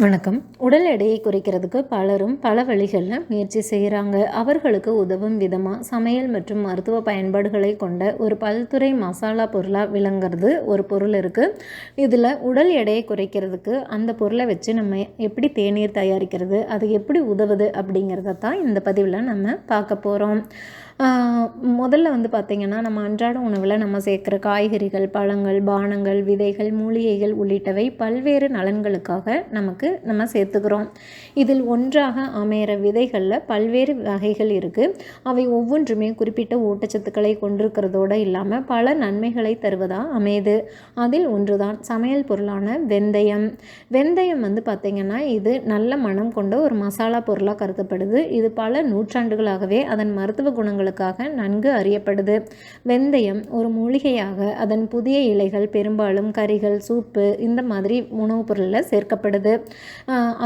வணக்கம். உடல் எடையை குறைக்கிறதுக்கு பலரும் பல வழிகளில் முயற்சி செய்கிறாங்க அவர்களுக்கு உதவும் விதமாக சமையல் மற்றும் மருத்துவ பயன்பாடுகளை கொண்ட ஒரு பல்துறை மசாலா பொருளாக விளங்குறது ஒரு பொருள் இருக்குது இதில் உடல் எடையை குறைக்கிறதுக்கு அந்த பொருளை வச்சு நம்ம எப்படி தேநீர் தயாரிக்கிறது அது எப்படி உதவுது அப்படிங்கிறத தான் இந்த பதிவில் நம்ம பார்க்க போகிறோம் முதல்ல வந்து பார்த்திங்கன்னா நம்ம அன்றாட உணவில் நம்ம சேர்க்குற காய்கறிகள் பழங்கள் பானங்கள் விதைகள் மூலிகைகள் உள்ளிட்டவை பல்வேறு நலன்களுக்காக நமக்கு நம்ம சேர்த்துக்கிறோம். இதில் ஒன்றாக அமையிற விதைகளில் பல்வேறு வகைகள் இருக்குது அவை ஒவ்வொன்றுமே குறிப்பிட்ட ஊட்டச்சத்துக்களை கொண்டிருக்கிறதோடு இல்லாமல் பல நன்மைகளை தருவதாக அமையுது. அதில் ஒன்றுதான் சமையல் பொருளான வெந்தயம். வெந்தயம் வந்து பார்த்திங்கன்னா இது நல்ல மனம் கொண்ட ஒரு மசாலா பொருளாக கருதப்படுது. இது பல நூற்றாண்டுகளாகவே அதன் மருத்துவ குணங்களை பயன்களுக்காக நன்கு அறியப்படுது. வெந்தயம் ஒரு மூலிகையாக அதன் புதிய இலைகள் பெரும்பாலும் கறிகள் சூப்பு இந்த மாதிரி உணவுப் பொருளில் சேர்க்கப்படுது.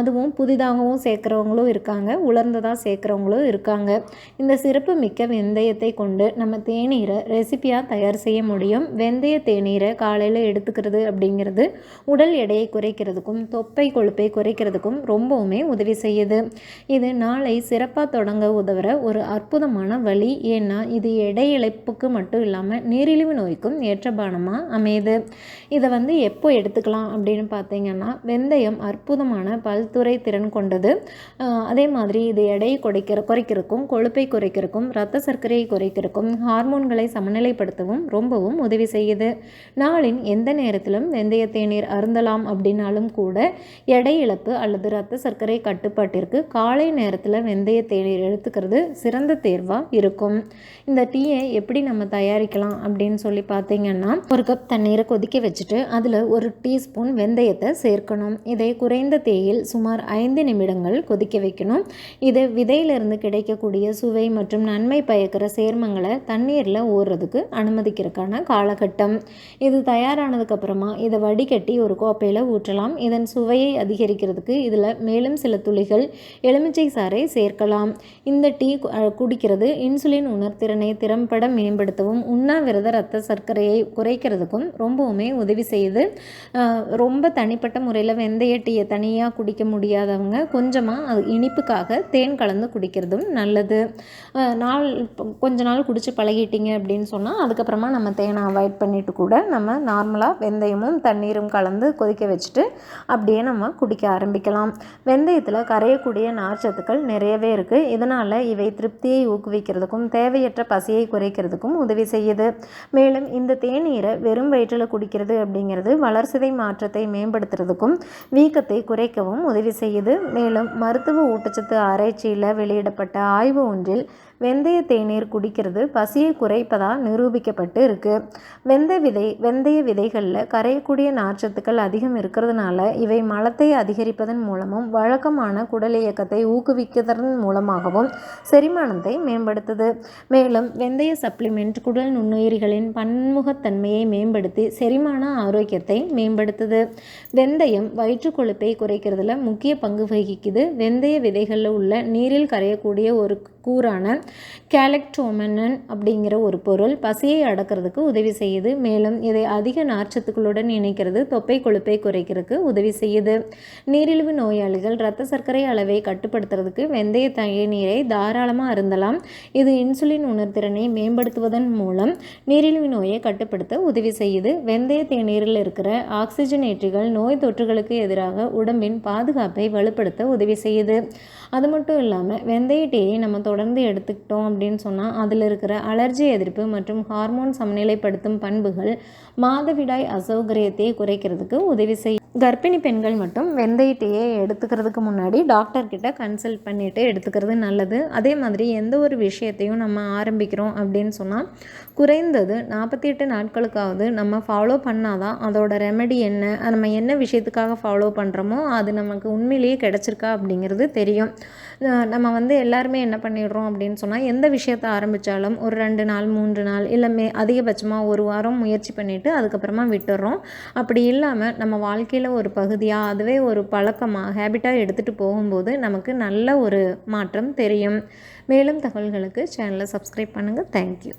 அதுவும் புதிதாகவும் சேர்க்குறவங்களும் இருக்காங்க. உலர்ந்ததாக சேர்க்குறவங்களும் இருக்காங்க. இந்த சிறப்பு மிக்க வெந்தயத்தை கொண்டு நம்ம தேநீரை ரெசிபியாக தயார் செய்ய முடியும். வெந்தய தேநீரை காலையில் எடுத்துக்கிறது அப்படிங்கிறது உடல் எடையை குறைக்கிறதுக்கும் தொப்பை கொழுப்பை குறைக்கிறதுக்கும் ரொம்பவுமே உதவி செய்யுது. இது நாளை சிறப்பாக தொடங்க உதவுற ஒரு அற்புதமான வழி ஏன்னா இது எடை இழப்புக்கு மட்டும் இல்லாமல் நீரிழிவு நோய்க்கும் ஏற்ற பானமாக அமையுது. இதை வந்து எப்போ எடுத்துக்கலாம் அப்படின்னு பார்த்தீங்கன்னா வெந்தயம் அற்புதமான பல்துறை திறன் கொண்டது. அதே மாதிரி இது எடையை குறைக்கிற குறைக்கிறதுக்கும் கொழுப்பை குறைக்கிறதுக்கும் ரத்த சர்க்கரையை குறைக்கிறதுக்கும் ஹார்மோன்களை சமநிலைப்படுத்தவும் ரொம்பவும் உதவி செய்யுது. நாளின் எந்த நேரத்திலும் வெந்தய தேநீர் அருந்தலாம் அப்படின்னாலும் கூட எடை இழப்பு அல்லது ரத்த சர்க்கரை கட்டுப்பாட்டிற்கு காலை நேரத்தில் வெந்தய தேநீர் எடுத்துக்கிறது சிறந்த தேர்வாக இருக்கும். இருக்கும். இந்த டீயை எப்படி நம்ம தயாரிக்கலாம் அப்படின்னு சொல்லி பார்த்தீங்கன்னா ஒரு கப் தண்ணீரை கொதிக்க வச்சுட்டு அதில் ஒரு டீஸ்பூன் வெந்தயத்தை சேர்க்கணும். இதை குறைந்த தேயில் சுமார் ஐந்து நிமிடங்கள் கொதிக்க வைக்கணும். இது விதையிலிருந்து கிடைக்கக்கூடிய சுவை மற்றும் நன்மை பயக்கிற சேர்மங்களை தண்ணீரில் ஊறுறதுக்கு அனுமதிக்கிறதுக்கான காலகட்டம். இது தயாரானதுக்கப்புறமா இதை வடிகட்டி ஒரு கோப்பையில் ஊற்றலாம். இதன் சுவையை அதிகரிக்கிறதுக்கு இதில் மேலும் சில துளிகள் எலுமிச்சை சாறை சேர்க்கலாம். இந்த டீ குடிக்கிறது இன்சுலின் உடலின் உணர்திறனை திறம்பட மேம்படுத்தவும் உண்ணாவிரத ரத்த சர்க்கரையை குறைக்கிறதுக்கும் ரொம்பவுமே உதவி செய்யுது. ரொம்ப தனிப்பட்ட முறையில் வெந்தய டீயை தனியாக குடிக்க முடியாதவங்க கொஞ்சமாக அது இனிப்புக்காக தேன் கலந்து குடிக்கிறதும் நல்லது. நாள் கொஞ்ச நாள் குடித்து பழகிட்டீங்க அப்படின்னு சொன்னால் அதுக்கப்புறமா நம்ம தேனை அவாய்ட் பண்ணிவிட்டு கூட நம்ம நார்மலாக வெந்தயமும் தண்ணீரும் கலந்து கொதிக்க வச்சுட்டு அப்படியே நம்ம குடிக்க ஆரம்பிக்கலாம். வெந்தயத்தில் கரையக்கூடிய நார்ச்சத்துக்கள் நிறையவே இருக்குது இதனால் இவை திருப்தியை ஊக்குவிக்கிறதுக்கும் தேவையற்ற பசியை குறைக்கிறதுக்கும் உதவி செய்யுது. மேலும் இந்த தேநீரை வெறும் வயிற்றில் குடிக்கிறது அப்படிங்கிறது வளர்சிதை மாற்றத்தை மேம்படுத்துறதுக்கும் வீக்கத்தை குறைக்கவும் உதவி செய்யுது. மேலும் மருத்துவ ஊட்டச்சத்து ஆராய்ச்சியில் வெளியிடப்பட்ட ஆய்வு ஒன்றில் வெந்தய தேநீர் குடிக்கிறது பசியை குறைப்பதாக நிரூபிக்கப்பட்டு இருக்குது வெந்தய விதை வெந்தய விதைகளில் கரையக்கூடிய நார்ச்சத்துக்கள் அதிகம் இருக்கிறதுனால இவை மலத்தை அதிகரிப்பதன் மூலமும் வழக்கமான குடல் இயக்கத்தை ஊக்குவிக்கிறதன் மூலமாகவும் செரிமானத்தை மேம்படுத்துது. மேலும் வெந்தய சப்ளிமெண்ட் குடல் நுண்ணுயிரிகளின் பன்முகத்தன்மையை மேம்படுத்தி செரிமான ஆரோக்கியத்தை மேம்படுத்துது. வெந்தயம் வயிற்று கொழுப்பை குறைக்கிறதுல முக்கிய பங்கு வகிக்குது. வெந்தய விதைகளில் உள்ள நீரில் கரையக்கூடிய ஒரு கூறான கேலக்டோமனன் அப்படிங்கிற ஒரு பொருள் பசியை அடக்கிறதுக்கு உதவி செய்யுது. மேலும் இதை அதிக நார்ச்சத்துக்களுடன் இணைக்கிறது தொப்பை கொழுப்பை குறைக்கிறதுக்கு உதவி செய்யுது. நீரிழிவு நோயாளிகள் இரத்த சர்க்கரை அளவை கட்டுப்படுத்துறதுக்கு வெந்தய தண்ணீரை தாராளமாக அருந்தலாம். இது இன்சுலின் உணர்திறனை மேம்படுத்துவதன் மூலம் நீரிழிவு நோயை கட்டுப்படுத்த உதவி செய்யுது. வெந்தய தேநீரில் இருக்கிற ஆக்சிஜனேற்றிகள் நோய் தொற்றுகளுக்கு எதிராக உடம்பின் பாதுகாப்பை வலுப்படுத்த உதவி செய்யுது. அது மட்டும் இல்லாமல் வெந்தய டீயை நம்ம தொடர்ந்து எடுத்துக்கிட்டோம் அப்படின்னு சொன்னால் அதில் இருக்கிற அலர்ஜி எதிர்ப்பு மற்றும் ஹார்மோன் சமநிலைப்படுத்தும் பண்புகள் மாதவிடாய் அசௌகரியத்தை குறைக்கிறதுக்கு உதவி செய்யும். கர்ப்பிணி பெண்கள் மட்டும் வெந்தயத்தையே எடுத்துக்கிறதுக்கு முன்னாடி டாக்டர்கிட்ட கன்சல்ட் பண்ணிவிட்டு எடுத்துக்கிறது நல்லது. அதே மாதிரி எந்த ஒரு விஷயத்தையும் நம்ம ஆரம்பிக்கிறோம் அப்படின்னு சொன்னால் குறைந்தது நாற்பத்தி எட்டு நாட்களுக்காவது நம்ம ஃபாலோ பண்ணால் தான் அதோட ரெமெடி என்ன நம்ம என்ன விஷயத்துக்காக ஃபாலோ பண்ணுறோமோ அது நமக்கு உண்மையிலேயே கிடச்சிருக்கா அப்படிங்கிறது தெரியும். நம்ம வந்து எல்லாருமே என்ன பண்ணிடுறோம் அப்படின்னு சொன்னால் எந்த விஷயத்தை ஆரம்பித்தாலும் ஒரு ரெண்டு நாள் மூன்று நாள் இல்லை மே அதிகபட்சமாக ஒரு வாரம் முயற்சி பண்ணிவிட்டு அதுக்கப்புறமா விட்டுடுறோம் அப்படி இல்லாமல் நம்ம வாழ்க்கையில் வாழ்க்கையில் ஒரு பகுதியாக அதுவே ஒரு பழக்கமாக ஹேபிட்டாக எடுத்துகிட்டு போகும்போது நமக்கு நல்ல ஒரு மாற்றம் தெரியும். மேலும் தகவல்களுக்கு சேனலை சப்ஸ்கிரைப் பண்ணுங்கள் தேங்க்யூ